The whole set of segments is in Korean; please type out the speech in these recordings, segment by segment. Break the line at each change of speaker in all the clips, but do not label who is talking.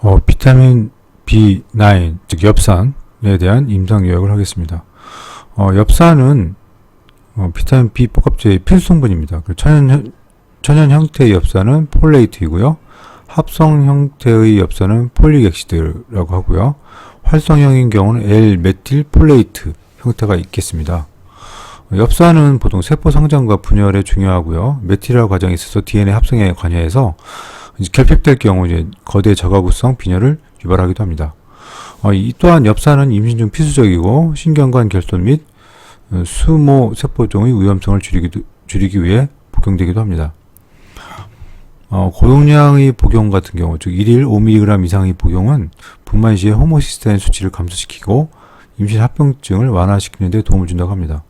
어, 비타민 B9, 즉 엽산에 대한 임상 요약을 하겠습니다. 어, 엽산은 어, 비타민 B 복합제의 필수 성분입니다. 그 천연, 형- 천연 형태의 엽산은 폴레이트이고요. 합성 형태의 엽산은 폴릭엑시드라고 하고요. 활성형인 경우는 L-메틸 폴레이트 형태가 있겠습니다. 어, 엽산은 보통 세포 성장과 분열에 중요하고요. 메틸화 과정에 있어서 DNA 합성에 관여해서 이제 결핍될 경우 이제 거대 저가구성 빈혈을 유발하기도 합니다. 어, 이 또한 엽산은 임신 중 필수적이고 신경관 결손 및 어, 수모 세포종의 위험성을 줄이기도, 줄이기 위해 복용되기도 합니다. 어, 고용량의 복용 같은 경우, 즉 1일 5mg 이상의 복용은 분만 시에 호모시스테인 수치를 감소시키고 임신 합병증을 완화시키는 데 도움을 준다고 합니다.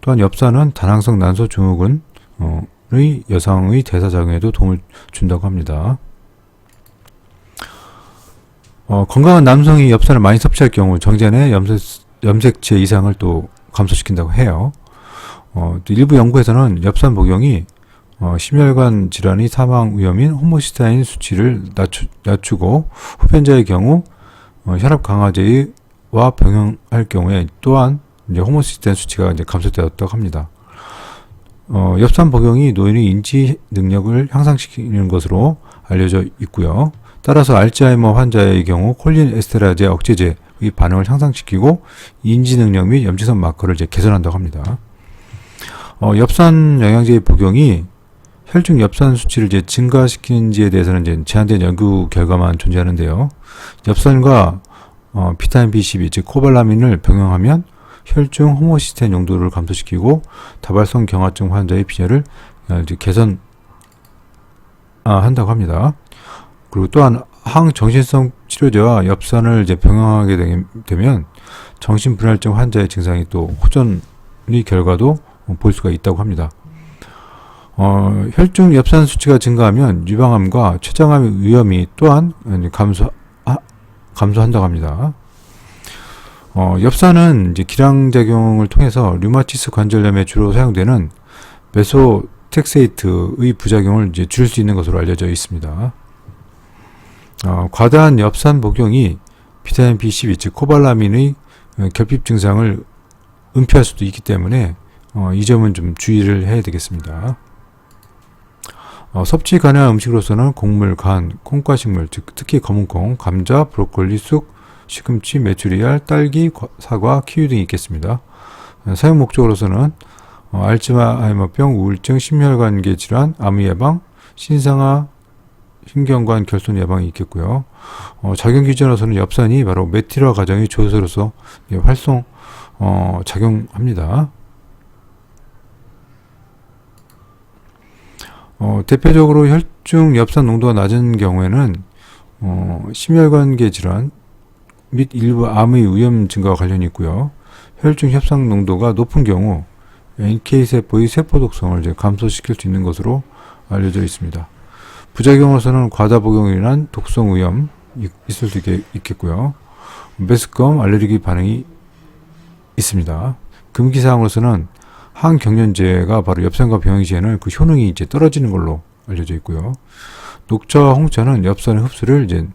또한 엽산은 다낭성 난소 증후군 어, 의 여성의 대사작용에도 도움을 준다고 합니다. 어, 건강한 남성이 엽산을 많이 섭취할 경우 정제내 염색, 염색 체 이상을 또 감소시킨다고 해요. 어, 또 일부 연구에서는 엽산 복용이 어, 심혈관 질환의 사망 위험인 호모시스타인 수치를 낮추, 낮추고 흡연자의 경우 어, 혈압 강화제와 병행할 경우에 또한 이제 호모시스타인 수치가 이제 감소되었다고 합니다. 어, 엽산 복용이 노인의 인지 능력을 향상시키는 것으로 알려져 있고요. 따라서 알츠하이머 환자의 경우 콜린 에스테라제 억제제의 반응을 향상시키고 인지 능력 및 염증성 마커를 이제 개선한다고 합니다. 어, 엽산 영양제의 복용이 혈중 엽산 수치를 이제 증가시키는지에 대해서는 이제 제한된 연구 결과만 존재하는데요. 엽산과 어, 비타민 B12, 즉 코발라민을 병용하면 혈중 호모시스텐 용도를 감소시키고 다발성 경화증 환자의 빈혈을 어, 개선 아, 한다고 합니다. 그리고 또한 항정신성 치료제와 엽산을 이제 병행하게 되- 되면 정신분할증 환자의 증상이 또 호전의 결과도 어, 볼 수가 있다고 합니다. 어, 혈중 엽산 수치가 증가하면 유방암과 췌장암의 위험이 또한 이제 감소 하, 감소한다고 합니다. 어, 엽산은 이제 기량작용을 통해서 류마티스 관절염에 주로 사용되는 메소텍세이트의 부작용을 이제 줄일 수 있는 것으로 알려져 있습니다. 어, 과다한 엽산 복용이 비타민 B12, 즉 코발라민의 어, 결핍 증상을 은폐할 수도 있기 때문에 어, 이 점은 좀 주의를 해야 되겠습니다. 어, 섭취 가능한 음식으로서는 곡물, 간, 콩과식물, 즉 특히 검은콩, 감자, 브로콜리, 쑥, 시금치, 메추리알, 딸기, 과- 사과, 키위 등이 있겠습니다. 어, 사용 목적으로서는 어, 알츠하이머병, 우울증, 심혈관계 질환, 암 예방, 신상아, 신경관 결손 예방이 있겠고요. 어, 작용 기준으로서는 엽산이 바로 메틸화 과정의 조소로서 예, 활성 어, 작용합니다. 어, 대표적으로 혈중 엽산 농도가 낮은 경우에는 어, 심혈관계 질환 및 일부 암의 위험 증가와 관련이 있고요. 혈중 엽산 농도가 높은 경우 NK 세포의 세포 독성을 감소시킬 수 있는 것으로 알려져 있습니다. 부작용으로서는 과다 인한 독성 위험 이- 있을 수 있겠고요. 메스컴 알레르기 반응이 있습니다. 금기 사항으로서는 항경련제가 바로 엽산과 병행 시에는 그 효능이 이제 떨어지는 걸로 알려져 있고요. 녹차와 홍차는 엽산의 흡수를 이제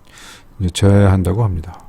저해한다고 합니다.